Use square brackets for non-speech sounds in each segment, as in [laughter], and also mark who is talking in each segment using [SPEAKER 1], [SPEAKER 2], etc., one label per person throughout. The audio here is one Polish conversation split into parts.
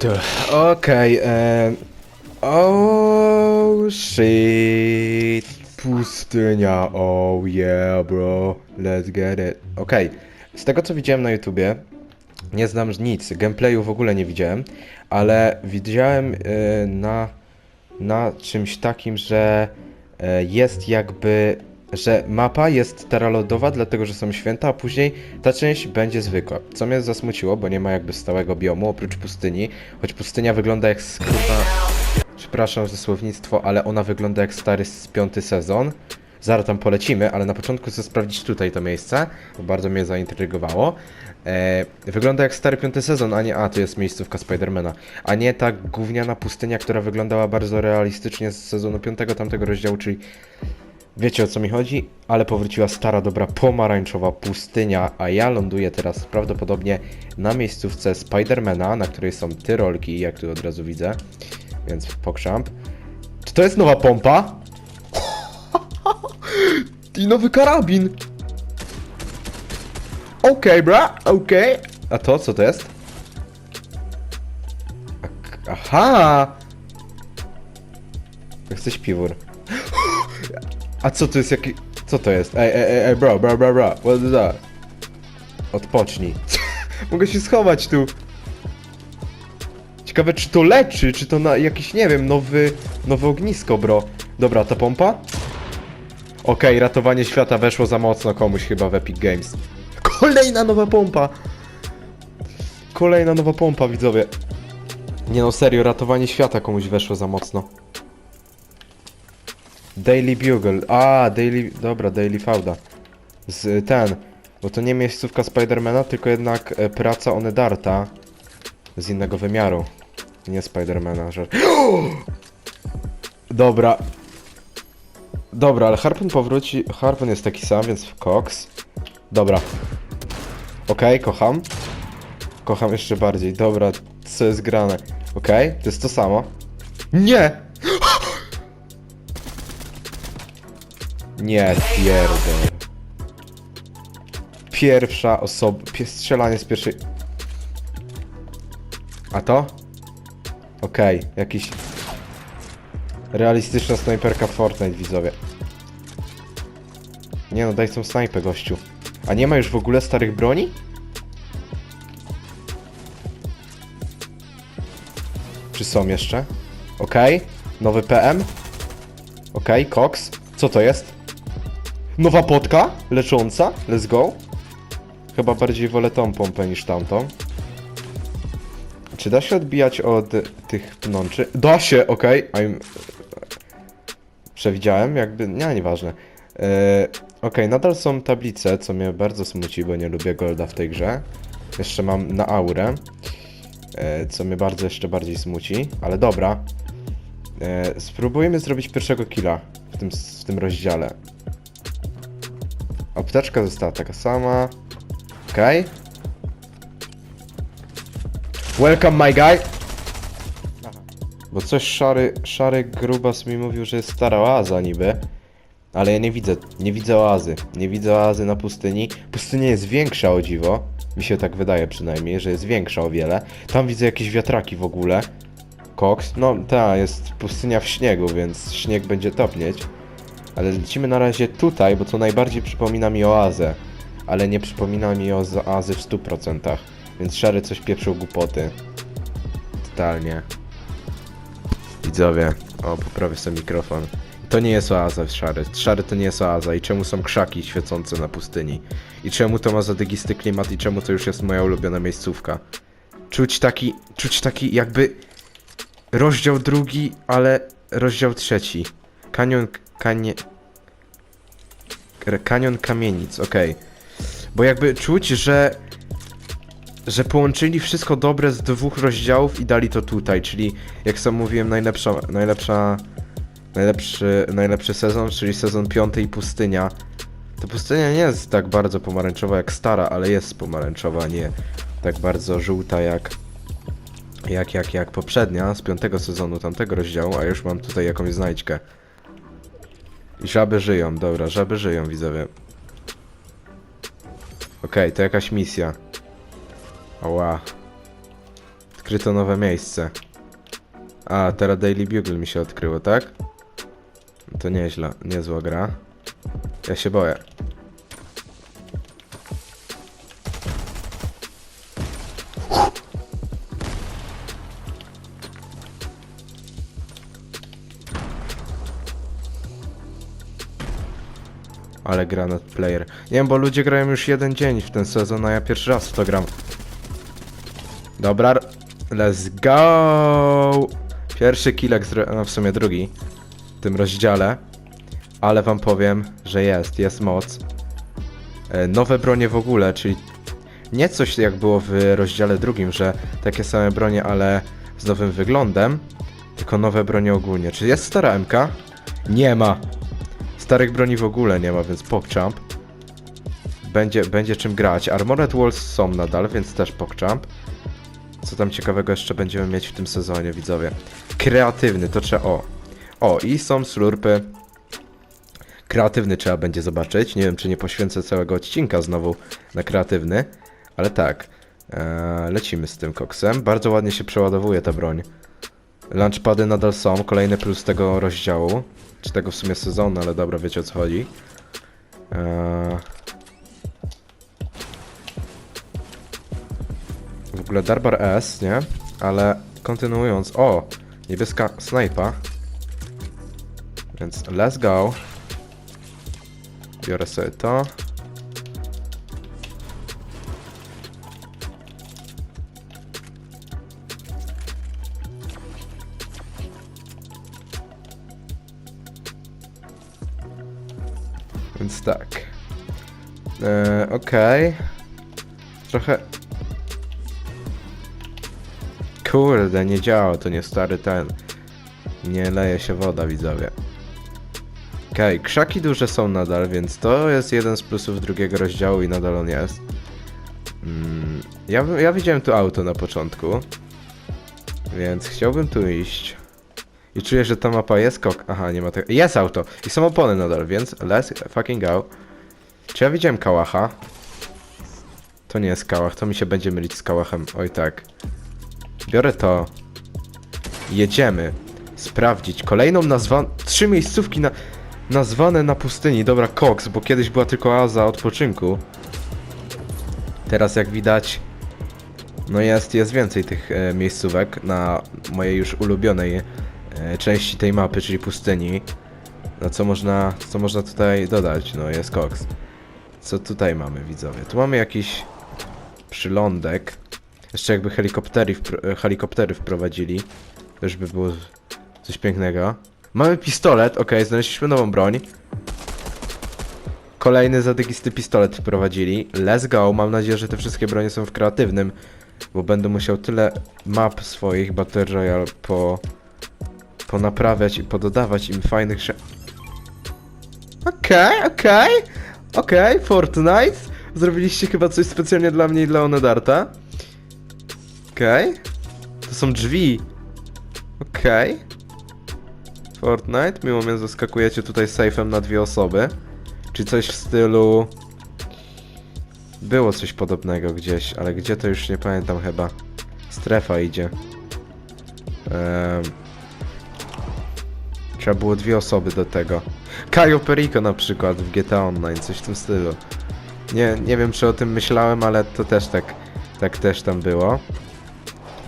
[SPEAKER 1] To- Okej, okay, Oh shit. Pustynia, oh yeah bro. Let's get it. Okej, z tego co widziałem na YouTubie, nie znam nic, gameplayu w ogóle nie widziałem, ale widziałem e, na, na czymś takim, że e, jest jakby, że mapa jest teralodowa, dlatego że są święta, a później ta część będzie zwykła. Co mnie zasmuciło, bo nie ma jakby stałego biomu oprócz pustyni, choć pustynia wygląda jak skrywa... Przepraszam za słownictwo, ale ona wygląda jak stary z piąty sezon. Zaraz tam polecimy, ale na początku chcę sprawdzić tutaj to miejsce, bo bardzo mnie zaintrygowało. E, wygląda jak stary piąty sezon, a nie, a to jest miejscówka Spidermana, a nie ta gówniana pustynia, która wyglądała bardzo realistycznie z sezonu piątego tamtego rozdziału, czyli wiecie o co mi chodzi, ale powróciła stara, dobra pomarańczowa pustynia, a ja ląduję teraz prawdopodobnie na miejscówce Spidermana, na której są tyrolki, jak tu od razu widzę, więc pokrząp. Czy to jest nowa pompa? [laughs] I nowy karabin! Okej, bra, okej. A to, co to jest? Aha! Chcę śpiwór. [gasps] A co to jest jaki... Co to jest? Ej, ej, ej, bro, bro, bro, bro. What is that? Odpocznij. [laughs] Mogę się schować tu. Ciekawe, czy to leczy, czy to na jakiś, nie wiem, nowy, nowe ognisko, bro. Dobra, ta pompa? Okej, ratowanie świata weszło za mocno komuś chyba w Epic Games. [laughs] Kolejna nowa pompa! Kolejna nowa pompa, widzowie. Nie no, serio, ratowanie świata komuś weszło za mocno. Daily Bugle. A, Daily... Dobra, Daily Fauda. Z ten... Bo to nie miejscówka Spidermana, tylko jednak e, praca Onedarta. Z innego wymiaru. Nie Spidermana, że... [gasps] Dobra. Dobra, ale Harpun powróci... Harpun jest taki sam, więc Cox. Dobra. Okej, kocham. Kocham jeszcze bardziej. Dobra, co jest grane? Okej, to jest to samo. Nie! Nie, pierdol. Pierwsza osoba... Strzelanie z pierwszej... A to? Okej, jakiś... Realistyczna snajperka Fortnite, widzowie. Nie no, daj tą snajpę, gościu. A nie ma już w ogóle starych broni? Czy są jeszcze? Okej, nowy PM. Okej, Cox. Co to jest? Nowa potka lecząca. Let's go. Chyba bardziej wolę tą pompę niż tamtą. Czy da się odbijać od tych pnączy? Da się, okej. I'm... Przewidziałem, jakby... Nie, nieważne. Eee, okej, nadal są tablice, co mnie bardzo smuci, bo nie lubię golda w tej grze. Jeszcze mam na aurę, e, co mnie bardzo jeszcze bardziej smuci, ale dobra. E, spróbujemy zrobić pierwszego killa w tym, w tym rozdziale. Apteczka została taka sama. Okej. Welcome my guy. Bo coś szary, szary grubas mi mówił, że jest stara oaza niby. Ale ja nie widzę, nie widzę oazy. Nie widzę oazy na pustyni. Pustynia jest większa o dziwo. Mi się tak wydaje przynajmniej, że jest większa o wiele. Tam widzę jakieś wiatraki w ogóle. Koks. No ta, jest pustynia w śniegu, więc śnieg będzie topnieć. Ale lecimy na razie tutaj, bo to najbardziej przypomina mi oazę. Ale nie przypomina mi o oazy w 100%. Więc szary coś pieprzył głupoty. Totalnie. Widzowie, o poprawię sobie mikrofon. To nie jest oaza szary. Szary to nie jest oaza. I czemu są krzaki świecące na pustyni? I czemu to ma zadygisty klimat? I czemu to już jest moja ulubiona miejscówka? Czuć taki, czuć taki jakby rozdział drugi, ale rozdział trzeci. Kanion, kanie... Kanion kamienic, okej. Bo jakby czuć, że że połączyli wszystko dobre z dwóch rozdziałów i dali to tutaj, czyli jak sam mówiłem, najlepsza, najlepsza, najlepszy, najlepszy sezon, czyli sezon piąty i pustynia. Ta pustynia nie jest tak bardzo pomarańczowa jak stara, ale jest pomarańczowa, nie tak bardzo żółta jak, jak, jak, jak poprzednia z piątego sezonu tamtego rozdziału, a już mam tutaj jakąś znajdźkę. I żaby żyją, dobra, żaby żyją, widzowie. Okej, to jakaś misja. Ała. Odkryto nowe miejsce. A, teraz Daily Bugle mi się odkryło, tak? To nieźle, niezła gra. Ja się boję. Ale granat player. Nie wiem, bo ludzie grają już jeden dzień w ten sezon, a ja pierwszy raz w to gram. Dobra, let's go! Pierwszy killek, no w sumie drugi w tym rozdziale. Ale wam powiem, że jest, jest moc. E, Nowe bronie w ogóle, czyli nie coś jak było w rozdziale drugim, że takie same bronie, ale z nowym wyglądem, tylko nowe bronie ogólnie. Czy jest stara MK? Nie ma. Starych broni w ogóle nie ma, więc PogChamp. Będzie, będzie czym grać. Armored Walls są nadal, więc też PogChamp. Co tam ciekawego jeszcze będziemy mieć w tym sezonie, widzowie? Kreatywny, to trzeba... O! O, i są slurpy. Kreatywny trzeba będzie zobaczyć. Nie wiem, czy nie poświęcę całego odcinka znowu na kreatywny, ale tak. Eee, lecimy z tym koksem. Bardzo ładnie się przeładowuje ta broń. Launchpady nadal są, kolejny plus tego rozdziału. Czy tego w sumie sezonu, ale dobra, wiecie o co chodzi. Eee... W ogóle Darbar S, nie? Ale kontynuując. O! Niebieska snajpa. Więc let's go. Biorę sobie to. Eee, Okej. Trochę. Kurde, nie działa, to nie stary ten. Nie leje się woda, widzowie. Okej, krzaki duże są nadal, więc to jest jeden z plusów drugiego rozdziału i nadal on jest. Mm, ja, ja widziałem tu auto na początku, więc chciałbym tu iść. I czuję, że ta mapa jest kok... Aha, nie ma tego... Jest auto! I są opony nadal, więc let's fucking go. Czy ja widziałem kałacha? To nie jest kałach, to mi się będzie mylić z kałachem. Oj tak. Biorę to. Jedziemy. Sprawdzić. Kolejną nazwaną... Trzy miejscówki na... Nazwane na pustyni. Dobra, Cox, bo kiedyś była tylko oaza odpoczynku. Teraz jak widać... No jest, jest więcej tych e, miejscówek na mojej już ulubionej e, części tej mapy, czyli pustyni. No co można, co można tutaj dodać? No jest Cox. Co tutaj mamy, widzowie? Tu mamy jakiś przylądek. Jeszcze jakby helikoptery, wpro- e, helikoptery wprowadzili. Już by było coś pięknego. Mamy pistolet, ok, znaleźliśmy nową broń. Kolejny zadygisty pistolet wprowadzili. Let's go, mam nadzieję, że te wszystkie bronie są w kreatywnym. Bo będę musiał tyle map swoich Battle Royale po... ponaprawiać i pododawać im fajnych sze... Okej, okej, okej, Fortnite. Zrobiliście chyba coś specjalnie dla mnie i dla Onedarta. Okej. To są drzwi. Okej. Fortnite, miło mnie zaskakujecie tutaj safe'em na dwie osoby. Czy coś w stylu... Było coś podobnego gdzieś, ale gdzie to już nie pamiętam chyba. Strefa idzie. Ehm... Trzeba było dwie osoby do tego. Kajo Perico na przykład w GTA Online, coś w tym stylu. Nie, nie wiem czy o tym myślałem, ale to też tak, tak też tam było.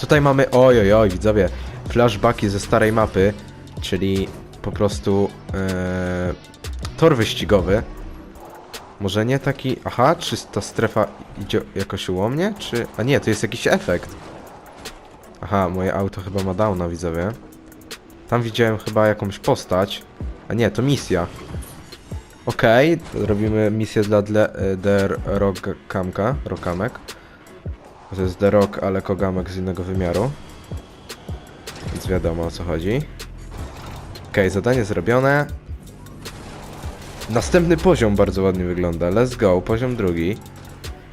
[SPEAKER 1] Tutaj mamy, oj, oj, widzowie, flashbacki ze starej mapy, czyli po prostu e, tor wyścigowy. Może nie taki, aha, czy ta strefa idzie jakoś ułomnie, czy, a nie, to jest jakiś efekt. Aha, moje auto chyba ma downa, widzowie. Tam widziałem chyba jakąś postać, a nie, to misja. Okej, robimy misję dla e, The Rock Kamka, Rokamek. To jest The ale Kogamek z innego wymiaru. Więc wiadomo o co chodzi. Okej, zadanie zrobione. Następny poziom bardzo ładnie wygląda. Let's go, poziom drugi.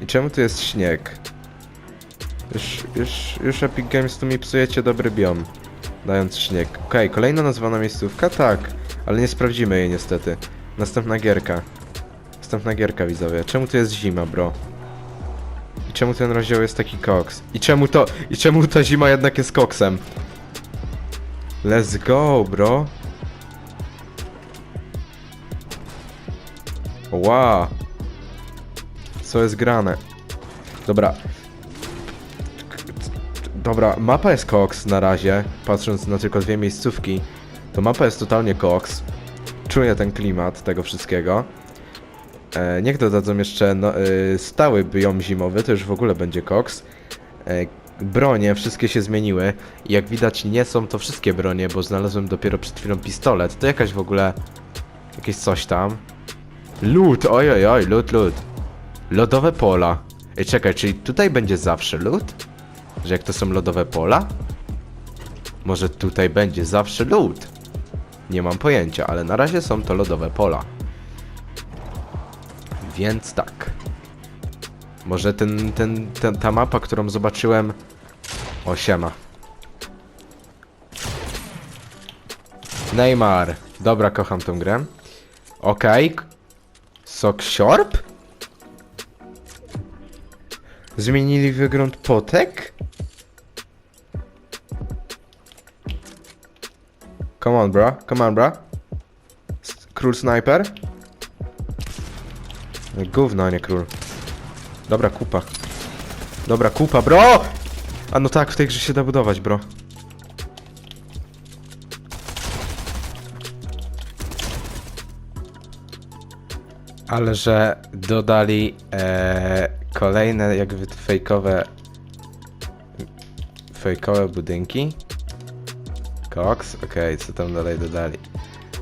[SPEAKER 1] I czemu tu jest śnieg? Już, już, już Epic Games tu mi psujecie dobry biom. Dając śnieg. Okej, kolejna nazwana miejscówka? Tak. Ale nie sprawdzimy jej niestety. Następna gierka. Następna gierka widzowie. Czemu tu jest zima, bro? I czemu ten rozdział jest taki koks? I czemu to, i czemu ta zima jednak jest koksem? Let's go, bro. Wow. Co jest grane? Dobra. Dobra, mapa jest koks na razie, patrząc na tylko dwie miejscówki. To mapa jest totalnie koks. Czuję ten klimat tego wszystkiego. E, niech dodadzą jeszcze no, e, stały biom zimowy, to już w ogóle będzie koks. E, bronie, wszystkie się zmieniły. I jak widać nie są to wszystkie bronie, bo znalazłem dopiero przed chwilą pistolet. To jakaś w ogóle... Jakieś coś tam. Lód, oj oj oj, lód, lód. Lodowe pola. Ej, czekaj, czyli tutaj będzie zawsze lód? Że jak to są lodowe pola? Może tutaj będzie zawsze lód? Nie mam pojęcia, ale na razie są to lodowe pola. Więc tak. Może ten, ten, ten, ta mapa, którą zobaczyłem... O, siema. Neymar. Dobra, kocham tą grę. Okej. Sok Siorb? Zmienili wygląd potek? Come on, bro. Come on, bro. S- Król Sniper? No Gówno, a nie król. Dobra, kupa. Dobra, kupa, bro! A no tak, w tej grze się da budować, bro. Ale że dodali e, kolejne jakby fejkowe fejkowe budynki. Cox, okej, co tam dalej dodali?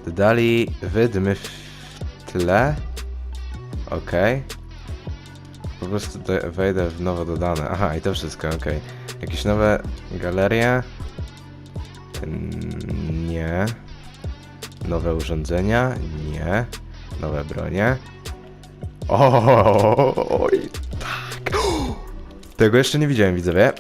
[SPEAKER 1] Dodali wydmy w tle. Okej. Po prostu wejdę w nowo dodane. Aha, i to wszystko, okej. Jakieś nowe galerie? Nie. Nowe urządzenia? Nie. Nowe bronie? Oj, tak. [gasps] Tego jeszcze nie widziałem, widzowie.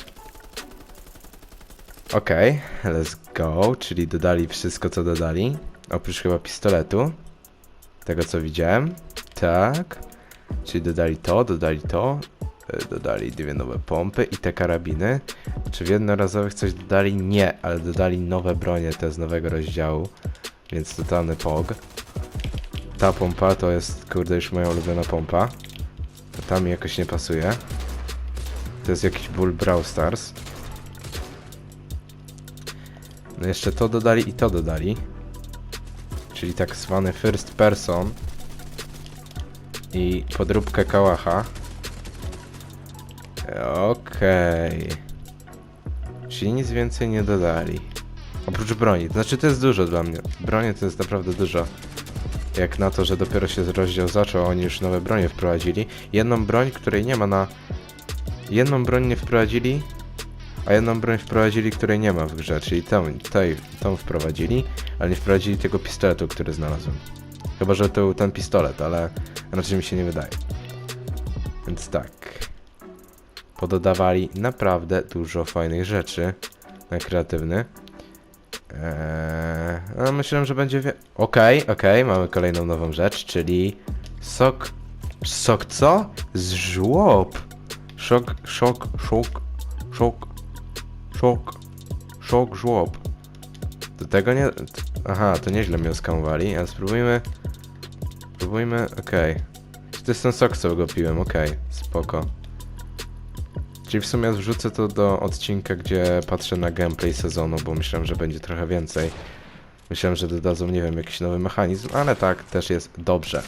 [SPEAKER 1] Okej, let's go. Czyli dodali wszystko, co dodali. Oprócz chyba pistoletu. Tego, co widziałem. Tak. Czyli dodali to, dodali to. e, Dodali dwie nowe pompy i te karabiny. Czy w jednorazowych coś dodali? Nie, ale dodali nowe bronie te z nowego rozdziału. Więc totalny pog. Ta pompa to jest, kurde, już moja ulubiona pompa. To tam mi jakoś nie pasuje. To jest jakiś Bull Brawl Stars. No jeszcze to dodali i to dodali. Czyli tak zwany first person. I podróbkę kałacha. Okej. Czyli nic więcej nie dodali. Oprócz broni. Znaczy to jest dużo dla mnie. Bronie to jest naprawdę dużo. Jak na to, że dopiero się rozdział zaczął, oni już nowe bronie wprowadzili. Jedną broń, której nie ma na... Jedną broń nie wprowadzili, a jedną broń wprowadzili, której nie ma w grze, czyli tą, tej, tą wprowadzili, ale nie wprowadzili tego pistoletu, który znalazłem. Chyba, że to był ten pistolet, ale raczej mi się nie wydaje. Więc tak. Pododawali naprawdę dużo fajnych rzeczy na kreatywny. Eee, no myślałem, że będzie. Okej, okej, mamy kolejną nową rzecz, czyli sok... Sok co? Z żłob. Szok, szok, szok, szok, szok, szok, żłob. Do tego nie... Aha, to nieźle mnie skamowali, ale spróbujmy... Spróbujmy, okej. To jest ten sok, co go piłem, okej, spoko. Czyli w sumie wrzucę to do odcinka, gdzie patrzę na gameplay sezonu, bo myślałem, że będzie trochę więcej. Myślałem, że dodadzą, nie wiem, jakiś nowy mechanizm, ale tak, też jest dobrze.